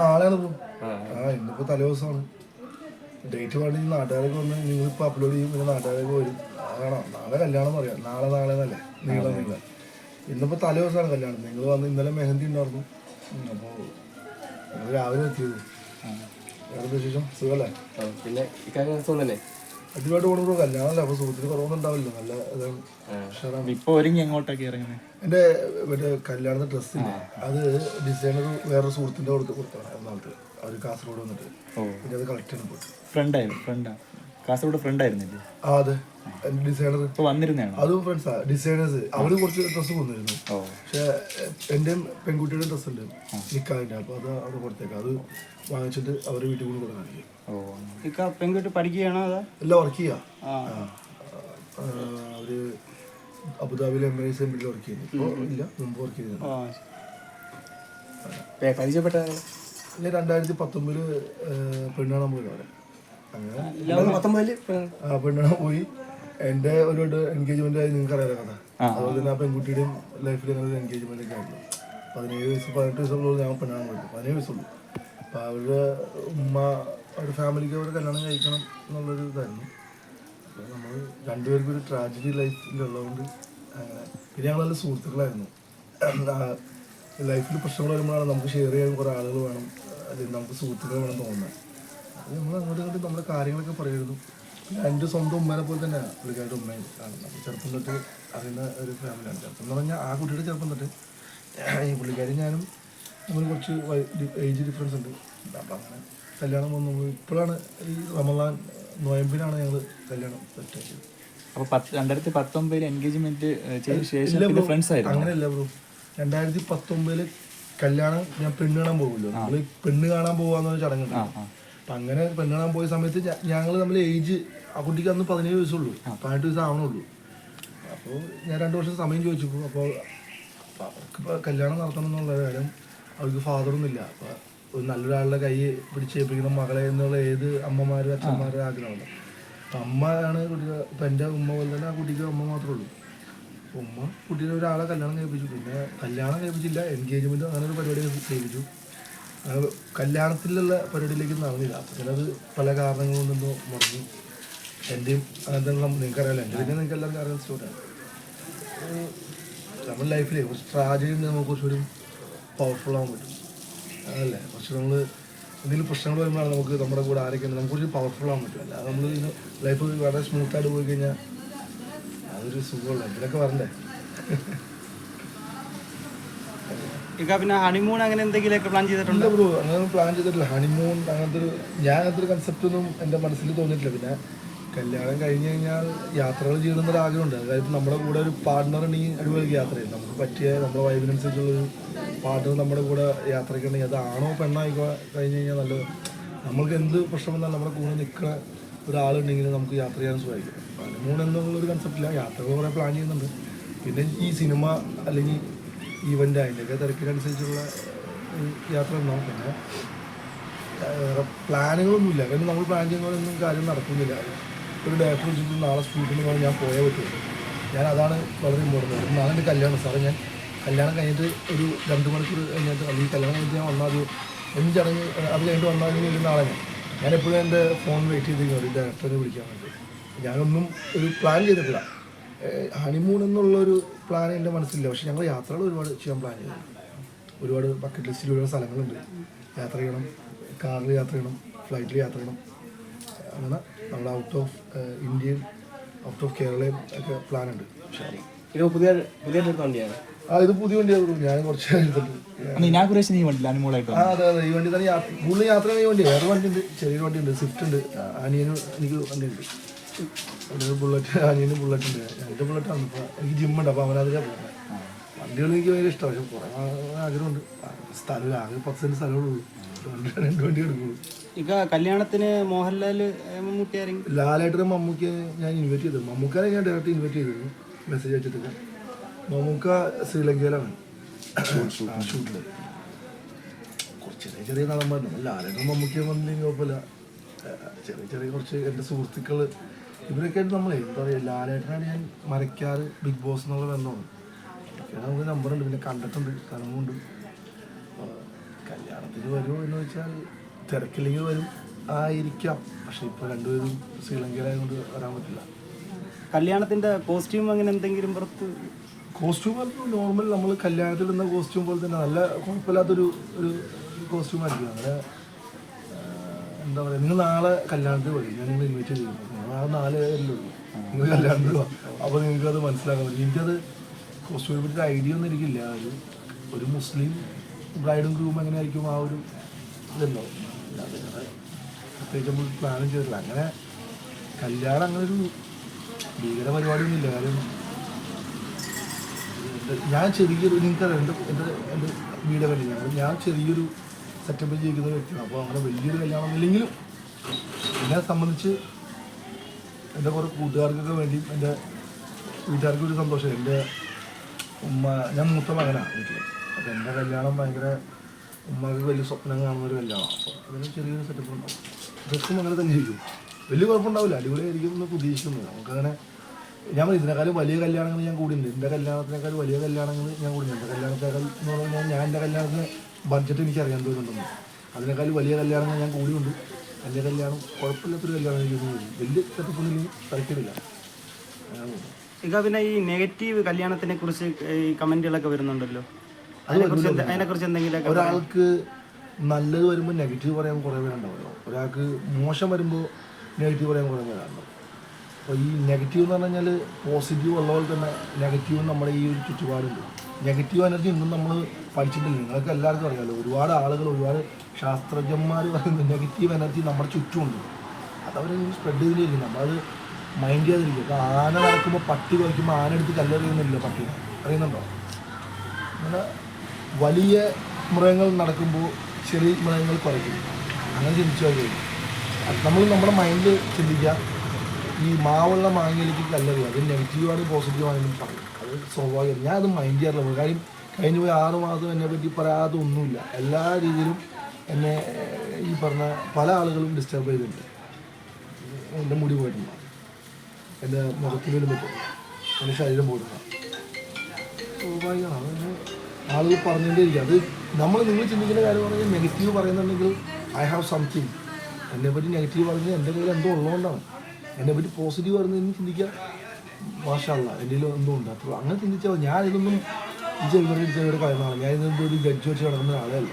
നാളെയാണ് ബ്രോ ആ ഇന്നിപ്പോ തലേ ദിവസമാണ് ഡേറ്റ് വേണ്ടി നാട്ടുകാരൊക്കെ വന്ന് നിങ്ങളിപ്പോ അപ്ലോഡ് ചെയ്യും പിന്നെ നാട്ടുകാരൊക്കെ വരും. കാണാം. നാളെ കല്യാണം പറയാം. നാളെ നാളെ എന്നല്ലേ? നീളം നീളം. ഇന്നിപ്പോ തലേ ദിവസമാണ് കല്യാണം. നിങ്ങൾ വന്ന് ഇന്നലെ മെഹന്തി ഉണ്ടായിരുന്നു. ഉം, അപ്പോ ഞങ്ങൾ രാവിലെ എത്തിയത്. വേറെ വിശേഷം? സുഖമല്ലേ പിന്നെ തന്നെ അടിപൊളിയായിട്ട് പോകണം ബ്രോ. കല്യാണമല്ലേ? അപ്പൊ സുഹൃത്തിന് കുറവൊന്നും ഉണ്ടാവില്ല നല്ല ഇതാണ്. ഇപ്പൊ ഒരുങ്ങി എങ്ങോട്ടൊക്കെ ഇറങ്ങുന്നത് എന്റെ മറ്റേ കല്യാണത്തെ ഡ്രസ്സില്ലേ അത് ഡിസൈനർ വേറെ സുഹൃത്തിന്റെ കൊടുത്ത് കൊടുത്താണ് എറണാകുളത്ത് അവർ കാസർഗോഡ് വന്നിട്ട്. പിന്നെ അത് കളക്ട് ചെയ്യാൻ പോയി ഫ്രണ്ടായിരുന്നു ഫ്രണ്ടാ കാസർഗോഡ് ആ അതെ. ഡിസൈനർ ഇപ്പൊ വന്നിരുന്നതാണോ? അതും ഫ്രണ്ട്സാ ഡിസൈനേഴ്സ് അവർ കുറച്ച് ഡ്രസ്സ് കൊണ്ടുവരുന്നു ഓ. പക്ഷെ എന്റെയും പെൺകുട്ടിയുടെ ഡ്രസ്സ് ഉണ്ട്. നിക്കാതിന്റെ അപ്പോൾ അത് അവിടെ കൊടുത്തേക്കാം. അത് വാങ്ങിച്ചിട്ട് അവർ വീട്ടിൽ കൊണ്ട് കൊടുക്കാൻ ഓ. പെൺകുട്ടി പഠിക്കുകയാണോ അതാ? എല്ലാം വർക്ക് ചെയ്യാ. ആ അവർ അബുദാബിയിലെ എം ഐ സെമ്പിളിൽ വർക്ക് ചെയ്യുന്നു ഇപ്പോൾ ഇല്ല മുമ്പ് വർക്ക് ചെയ്തിരുന്നു ആ പേ- പരിചയപ്പെട്ട രണ്ടായിരത്തി പത്തൊമ്പതിൽ പെണ്ണാണ് പോയി അവിടെ. അങ്ങനെ ആ പെണ്ണാണ് പോയി. എന്റെ ഒരു എൻഗേജ്മെന്റ് ആയി നിങ്ങൾക്ക് അറിയാലോ കഥ? അതുപോലെ തന്നെ ആ പെൺകുട്ടിയുടെയും ലൈഫിൽ ഞങ്ങളൊരു എൻഗേജ്മെന്റ് ഒക്കെ ആയിരുന്നു. പതിനേഴ് വയസ്സ് പതിനെട്ട് വയസ്സുള്ള ഞങ്ങൾ പെണ്ണാണ് പോയത് പതിനേഴ് വയസ്സുള്ളൂ അപ്പോൾ അവരുടെ ഉമ്മ അവരുടെ ഫാമിലിക്ക് അവരുടെ കല്യാണം കഴിക്കണം എന്നുള്ളൊരു ഇതായിരുന്നു. നമ്മൾ രണ്ടുപേർക്കും ഒരു ട്രാജഡി ലൈഫിലുള്ളതുകൊണ്ട് പിന്നെ ഞങ്ങൾ നല്ല സുഹൃത്തുക്കളായിരുന്നു. ലൈഫിൽ പ്രശ്നങ്ങൾ വരുമ്പോഴാണ് നമുക്ക് ഷെയർ ചെയ്യാൻ കുറേ ആളുകൾ വേണം അല്ലെങ്കിൽ നമുക്ക് സുഹൃത്തുക്കൾ വേണം തോന്നുന്നത്. അത് നമ്മൾ അങ്ങോട്ട് കണ്ടിട്ട് നമ്മുടെ കാര്യങ്ങളൊക്കെ പറയുന്നു. എന്റെ സ്വന്തം ഉമ്മേനെ പോലെ തന്നെ പുള്ളിക്കാരുടെ ഉമ്മയും. ചെറുപ്പം തൊട്ട് അറിയുന്ന ഒരു ഫാമിലിയാണ് ചെറുപ്പം എന്ന് പറഞ്ഞാൽ ആ കുട്ടിയുടെ ചെറുപ്പം തൊട്ട് ഈ പുള്ളിക്കാരി ഞാനും നമ്മൾ കുറച്ച് ഏജ് ഡിഫറൻസ് ഉണ്ട്. അപ്പം അങ്ങനെ കല്യാണം വന്നു. ഇപ്പോഴാണ് ഈ റമദാൻ നോയമ്പിനാണ് ഞങ്ങൾ കല്യാണം സെറ്റാക്കിയത്. അപ്പൊ പത്ത് രണ്ടായിരത്തി പത്തൊമ്പതിൽ എൻഗേജ്മെന്റ് ചെയ്ത ശേഷം പിന്നെ ഫ്രണ്ട്സ് ആയിരുന്നു? അങ്ങനെയല്ല ബ്രോ. രണ്ടായിരത്തി പത്തൊമ്പതിൽ കല്യാണം ഞാൻ പെണ്ണ് കാണാൻ പോകുമല്ലോ നമ്മൾ പെണ്ണ് കാണാൻ പോവാന്ന് പറഞ്ഞ ചടങ്ങുണ്ട് അപ്പൊ അങ്ങനെ പെണ്ണ് കാണാൻ പോയ സമയത്ത് ഞങ്ങൾ നമ്മൾ ഏജ് ആ കുട്ടിക്ക് അന്ന് പതിനേഴ് വയസ്സുള്ളൂ. പതിനെട്ട് വയസ്സ് ആവണുള്ളൂ. അപ്പോൾ ഞാൻ രണ്ട് വർഷം സമയം ചോദിച്ചു അപ്പോൾ അവർക്ക് കല്യാണം നടത്തണം എന്നുള്ള കാര്യം അവർക്ക് ഫാദറൊന്നും ഇല്ല അപ്പോൾ ഒരു നല്ലൊരാളുടെ കൈ പിടിച്ചേൽപ്പിക്കണം മകളെ എന്നുള്ള ഏത് അമ്മമാരും അച്ഛന്മാരും ആഗ്രഹമുണ്ട്. അപ്പം അമ്മയാണ് കുട്ടികൾ ഇപ്പം എന്റെ ഉമ്മ പോലെ തന്നെ ആ കുട്ടിക്ക് അമ്മ മാത്രമേ ഉള്ളൂ. ഉമ്മ കുട്ടീനെ ഒരാളെ കല്യാണം കഴിപ്പിച്ചു. പിന്നെ കല്യാണം കഴിപ്പിച്ചില്ല എൻഗേജ്മെന്റ് അങ്ങനെ ഒരു പരിപാടി കഴിപ്പിച്ചു അത് കല്യാണത്തിലുള്ള പരിപാടിയിലേക്ക് നടന്നില്ല. അപ്പം ചിലത് പല കാരണങ്ങൾ കൊണ്ടൊന്നും മുടങ്ങി. എന്റെയും അങ്ങനത്തെ നിങ്ങൾക്കറിയാലോ എന്റെ പിന്നെ നിങ്ങൾക്ക് എല്ലാവർക്കും അറിയാൻ സ്റ്റോറിയാണ് നമ്മുടെ ലൈഫിൽ കുറച്ച് ട്രാജഡി നമുക്ക് കുറച്ചുകൂടി പവർഫുൾ ആവാൻ പറ്റും. അതല്ലേ പക്ഷെ നമ്മൾ എന്തെങ്കിലും പ്രശ്നങ്ങൾ വരുമ്പോഴാണ് നമുക്ക് നമ്മുടെ കൂടെ ആരൊക്കെ നമുക്ക് കുറച്ച് പവർഫുൾ ആവാൻ പറ്റും. അല്ലാതെ നമ്മൾ ലൈഫ് വളരെ സ്മൂത്തായിട്ട് പോയി കഴിഞ്ഞാൽ അതൊരു സുഖമുള്ള ഇതിലൊക്കെ വരണ്ടേ? പിന്നെ ഹണിമൂൺ അങ്ങനെ എന്തെങ്കിലുമൊക്കെ പ്ലാൻ ചെയ്തിട്ടുണ്ട്? ബ്രോ അങ്ങനെ പ്ലാൻ ചെയ്തിട്ടില്ല. ഹണിമൂൺ അങ്ങനത്തെ ഒരു ഞാൻ അങ്ങനത്തെ ഒരു കൺസെപ്റ്റ് ഒന്നും എന്റെ മനസ്സിൽ തോന്നിയിട്ടില്ല. പിന്നെ കല്യാണം കഴിഞ്ഞ് കഴിഞ്ഞാൽ യാത്രകൾ ചെയ്യണമെന്നൊരു ആഗ്രഹമുണ്ട്. അതായത് നമ്മുടെ കൂടെ ഒരു പാർട്ട്ണർ ഉണ്ടെങ്കിൽ അടിപൊളി യാത്ര ചെയ്യും. നമുക്ക് പറ്റിയ നമ്മുടെ വൈബിനനുസരിച്ചുള്ള ഒരു പാർട്ട്ണർ നമ്മുടെ കൂടെ യാത്രയ്ക്കുണ്ടെങ്കിൽ അത് ആണോ പെണ്ണായിക്കോ കഴിഞ്ഞ് കഴിഞ്ഞാൽ നല്ലത്. നമ്മൾക്ക് എന്ത് പ്രശ്നം വന്നാലും നമ്മുടെ കൂടെ നിൽക്കുന്ന ഒരാളുണ്ടെങ്കിൽ നമുക്ക് യാത്ര ചെയ്യാൻ സഹായിക്കും ഹണിമൂൺ എന്നുള്ളൊരു കൺസെപ്റ്റില്ല യാത്രകൾ കുറേ പ്ലാൻ ചെയ്യുന്നുണ്ട്. പിന്നെ ഈ സിനിമ അല്ലെങ്കിൽ ഈവന്റ് അതിന്റെയൊക്കെ തിരക്കിനനുസരിച്ചുള്ള യാത്ര ഉണ്ടാവും. പിന്നെ വേറെ പ്ലാനുകളൊന്നുമില്ല കാരണം നമ്മൾ പ്ലാൻ ചെയ്യുന്നതൊന്നും കാര്യം നടക്കുന്നില്ല. ഒരു ഡയറക്ടർ വെച്ചിട്ട് നാളെ സ്പീഡിൽ പോകാൻ ഞാൻ പോയേ പറ്റുള്ളൂ ഞാൻ അതാണ് വളരെ ഇമ്പോർട്ടന്റ് നാളെ എന്റെ കല്യാണം. സാറേ ഞാൻ കല്യാണം കഴിഞ്ഞിട്ട് ഒരു രണ്ട് മണിക്കൂർ കഴിഞ്ഞിട്ട് ഈ കല്യാണം കഴിഞ്ഞിട്ട് ഞാൻ വന്നാൽ എന്ത് ചടങ്ങ് അത് കഴിഞ്ഞിട്ട് വന്നാൽ ഒരു നാളെ ഞാൻ? ഞാൻ എപ്പോഴും എന്റെ ഫോൺ വെയിറ്റ് ചെയ്ത് ഒരു ഡയറക്ടറെ വിളിക്കാൻ വേണ്ടി. ഞാനൊന്നും ഒരു പ്ലാൻ ചെയ്തിട്ടില്ല. ഹണിമൂൺ എന്നുള്ളൊരു പ്ലാൻ എന്റെ മനസ്സിലില്ല. പക്ഷേ ഞങ്ങൾ യാത്രകൾ ഒരുപാട് ചെയ്യാൻ പ്ലാൻ ചെയ്തു ഒരുപാട് ബക്കറ്റ് ലിസ്റ്റിൽ ഒരുപാട് സ്ഥലങ്ങളുണ്ട്. യാത്ര ചെയ്യണം. കാറിൽ യാത്ര ചെയ്യണം. ഫ്ലൈറ്റിൽ യാത്ര ചെയ്യണം. അങ്ങനെ നമ്മൾ ഔട്ട് ഓഫ് ഇന്ത്യയും ഔട്ട് ഓഫ് കേരളയും ഒക്കെ പ്ലാൻ ഉണ്ട്. ഇത് പുതിയ പുതിയ എടുത്ത വണ്ടിയാണ്. ആ ഇത് പുതിയ വണ്ടിയാണ് ഞാൻ കുറച്ച് എടുത്തിട്ടുണ്ട് അന്ന് ഇനാഗുറേഷൻ ഈ ആ അതെ അതെ. ഈ വണ്ടി തന്നെ യാത്ര കൂടുതൽ യാത്ര ചെയ്യുന്ന ഈ വണ്ടി വേറെ വണ്ടി ഉണ്ട് ചെറിയൊരു വണ്ടി ഉണ്ട്. സ്വിഫ്റ്റ് ഉണ്ട് അനിയനും എനിക്ക് വണ്ടി ഉണ്ട് ഒരു ബുള്ളറ്റ് അനിയനും ബുള്ളറ്റ് ഉണ്ട്. എന്റെ ബുള്ളറ്റാണ് ഇപ്പോൾ എനിക്ക് ജിമ്മുണ്ട് അപ്പോൾ അവനതിലാണ് പോകുന്നത് വണ്ടികൾ എനിക്ക് ഭയങ്കര ഇഷ്ടമാണ് പക്ഷെ കുറേ ആഗ്രഹമുണ്ട്. സ്ഥലം ആകെ പത്ത് സെന്റ് സ്ഥലമേ ഉള്ളൂ. ഇക്ക കല്യാണത്തിന് മോഹൻലാൽ മമ്മൂട്ടി ആരെങ്കിലും? ലാലേട്ടനെ മമ്മൂക്ക് ഞാൻ ഇൻവൈറ്റ് ചെയ്തു മമ്മൂക്കാനെ ഞാൻ ഡയറക്റ്റ് ഇൻവൈറ്റ് ചെയ്തിരുന്നു മെസ്സേജ് അയച്ചിട്ടൊക്കെ മമ്മൂക്ക ശ്രീലങ്കയിലാണ്. കുറച്ച് ചെറിയ ചെറിയ നടന്മാരുണ്ട്. ലാലേട്ടൻ മമ്മൂക്കിയെ വന്നില്ലെങ്കിൽ കുഴപ്പമില്ല. ചെറിയ ചെറിയ കുറച്ച് എന്റെ സുഹൃത്തുക്കൾ ഇവരൊക്കെ ആയിട്ട് നമ്മളെ എന്താ പറയുക ലാലേട്ടനാണ് ഞാൻ മരക്കാറ് ബിഗ് ബോസ് എന്നുള്ള ബന്ധമാണ്. നമുക്ക് നമ്പറുണ്ട് പിന്നെ കണ്ടിട്ടുണ്ട് കലമുണ്ട് കല്യാണത്തിന് വരുമോ എന്ന് വെച്ചാൽ തിരക്കില്ലെങ്കിൽ വരും. ആയിരിക്കാം. പക്ഷെ ഇപ്പോൾ രണ്ടുപേരും ശ്രീലങ്കയിലായതുകൊണ്ട് വരാൻ പറ്റില്ല. കല്യാണത്തിന്റെ കോസ്റ്റ്യൂം അങ്ങനെ എന്തെങ്കിലും പുറത്ത്? കോസ്റ്റ്യൂം നോർമൽ നമ്മൾ കല്യാണത്തിൽ ഇടുന്ന കോസ്റ്റ്യൂം പോലെ തന്നെ നല്ല കുഴപ്പമില്ലാത്തൊരു ഒരു കോസ്റ്റ്യൂം ആയിരിക്കും. അങ്ങനെ എന്താ പറയുക നിങ്ങൾ നാളെ കല്യാണത്തിൽ പോയി ഞാൻ നിങ്ങൾ ഇൻവൈറ്റ് ചെയ്തിരുന്നു നാളെ നാല് പേരല്ലേ ഉള്ളൂ. നിങ്ങൾ കല്യാണത്തിൽ പോവാം അപ്പോൾ നിങ്ങൾക്ക് അത് മനസ്സിലാക്കാൻ പറ്റും. എനിക്കത് കോസ്റ്റ്യൂമിനെ പറ്റി ഐഡിയ ഒന്നും എനിക്കില്ല. ഒരു ഒരു മുസ്ലിം ബ്രൈഡും ഗ്രൂം എങ്ങനെയായിരിക്കും ആ ഒരു ഇതുണ്ടോ പ്രത്യേകിച്ച് നമ്മൾ പ്ലാനും ചെയ്തിട്ടില്ല. അങ്ങനെ കല്യാണം അങ്ങനെ ഒരു ഭീകര പരിപാടിയൊന്നുമില്ല. കാര്യം ഞാൻ ചെറിയൊരു നിങ്ങൾക്കറിയാം. എന്റെ എന്റെ എന്റെ വീട് കല്യാണം ഞാൻ ചെറിയൊരു സെറ്റപ്പ് ജീവിക്കുന്ന വ്യക്തിയാണ്. അപ്പോൾ അങ്ങനെ വലിയൊരു കല്യാണം ഇല്ലെങ്കിലും എന്നെ സംബന്ധിച്ച് എന്റെ കുറേ കൂട്ടുകാർക്കൊക്കെ വേണ്ടി എന്റെ വീട്ടുകാർക്ക് ഒരു സന്തോഷം. എന്റെ ഉമ്മ ഞാൻ മൂത്ത മകനാണ് വീട്ടിൽ അപ്പോൾ എന്റെ കല്യാണം ഭയങ്കര ഉമ്മക്ക് വലിയ സ്വപ്നം കാണുന്ന ഒരു കല്യാണം അപ്പോൾ അതിന് ചെറിയൊരു സെറ്റപ്പ് ഉണ്ടാവും ഡ്രസ്സും അങ്ങനെ തന്നെ ഇരിക്കും. വലിയ കുഴപ്പമുണ്ടാവില്ല. അടിപൊളിയായിരിക്കും എന്ന് പ്രതീക്ഷിക്കുന്നു. നമുക്കങ്ങനെ ഞാൻ ഇതിനേക്കാളും വലിയ കല്യാണങ്ങൾ ഞാൻ കൂടിയുണ്ട് എന്റെ കല്യാണത്തിനേക്കാൾ വലിയ കല്യാണങ്ങൾ ഞാൻ കൂടിയുണ്ട് എന്റെ കല്യാണത്തേക്കാൾ എന്ന് പറഞ്ഞാൽ ഞാൻ എന്റെ കല്യാണത്തിന് ബഡ്ജറ്റ് എനിക്ക് അറിയാൻ തോന്നുന്നുണ്ടെന്ന് അതിനേക്കാൾ വലിയ കല്യാണങ്ങൾ ഞാൻ കൂടിയുണ്ട്. എന്റെ കല്യാണം കുഴപ്പമില്ലാത്തൊരു കല്യാണം എനിക്ക് വലിയ സെറ്റപ്പൊന്നും തരക്കില്ല പോകുന്നു. പിന്നെ ഈ നെഗറ്റീവ് കല്യാണത്തിനെ കുറിച്ച് ഈ കമന്റുകളൊക്കെ വരുന്നുണ്ടല്ലോ. ഒരാൾക്ക് നല്ലത് വരുമ്പോൾ നെഗറ്റീവ് പറയാൻ കുറേ പേരുണ്ടാവുമല്ലോ ഒരാൾക്ക് മോശം വരുമ്പോൾ നെഗറ്റീവ് പറയാൻ കുറേ പേരുണ്ടാവും അപ്പോൾ ഈ നെഗറ്റീവ് എന്ന് പറഞ്ഞു കഴിഞ്ഞാൽ പോസിറ്റീവ് ഉള്ള പോലെ തന്നെ നെഗറ്റീവ് നമ്മുടെ ഈ ഒരു ചുറ്റുപാടുണ്ട്. നെഗറ്റീവ് എനർജി ഇന്നും നമ്മൾ പഠിച്ചിട്ടില്ല. നിങ്ങൾക്ക് എല്ലാവർക്കും അറിയാമല്ലോ ഒരുപാട് ആളുകൾ ഒരുപാട് ശാസ്ത്രജ്ഞന്മാർ പറയുന്നത് നെഗറ്റീവ് എനർജി നമ്മുടെ ചുറ്റുമുണ്ട്. അതവർ സ്പ്രെഡ് ചെയ്തിരിക്കും നമ്മളത് മൈൻഡ് ചെയ്യാതിരിക്കും അപ്പോൾ ആന നടക്കുമ്പോൾ പട്ടി കളിക്കുമ്പോൾ ആന എടുത്ത് കല്ലെറിയുന്നില്ല പട്ടി അറിയുന്നുണ്ടോ? അങ്ങനെ വലിയ മൃഗങ്ങൾ നടക്കുമ്പോൾ ചെറിയ മൃഗങ്ങൾ കുറയ്ക്കും. അങ്ങനെ ചിന്തിച്ചാൽ കഴിയും നമ്മൾ നമ്മുടെ മൈൻഡ് ചിന്തിക്കുക. ഈ മാവുള്ള മാങ്ങയിലേക്ക് കല്ലെറിയുക. അത് നെഗറ്റീവാണ് പോസിറ്റീവാണെന്നും പറയും. അത് സ്വാഭാവികം. ഞാൻ അത് മൈൻഡ് ചെയ്യാറില്ല. കാര്യം കഴിഞ്ഞ പോയി ആറ് മാസം എന്നെ പറ്റി പറയാതെ ഒന്നുമില്ല. എല്ലാ രീതിയിലും എന്നെ ഈ പറഞ്ഞ പല ആളുകളും ഡിസ്റ്റർബ് ചെയ്തിട്ടുണ്ട്. എന്റെ മുടി പോയിട്ടുണ്ട്. എന്റെ മുഖത്തിലും പറ്റും എന്റെ ശരീരം പോയിട്ടുണ്ട്. സ്വാഭാവികമാണ്. ആളുകൾ പറഞ്ഞുകൊണ്ടേ ഇരിക്കും അത് നമ്മൾ നിങ്ങൾ ചിന്തിക്കുന്ന കാര്യം പറഞ്ഞാൽ നെഗറ്റീവ് പറയുന്നുണ്ടെങ്കിൽ ഐ ഹാവ് സംതിങ് എന്നെ പറ്റി നെഗറ്റീവ് പറഞ്ഞ് എന്റെ കയ്യിൽ എന്തോ ഉള്ളതുകൊണ്ടാണ്. എന്നെ പറ്റി പോസിറ്റീവ് പറഞ്ഞതെന്ന് ചിന്തിക്കുക? ഭാഷയുള്ള എന്റെ കയ്യിൽ എന്തോ ഉണ്ട്. അപ്പോൾ അങ്ങനെ ചിന്തിച്ചാൽ ഞാൻ ഇതൊന്നും ഈ ചെവിയുടെ ചെവിയുടെ കളയുന്നതാണ് ഞാൻ ഒരു ജഡ്ജ് വെച്ച് കിടക്കുന്ന ആളല്ല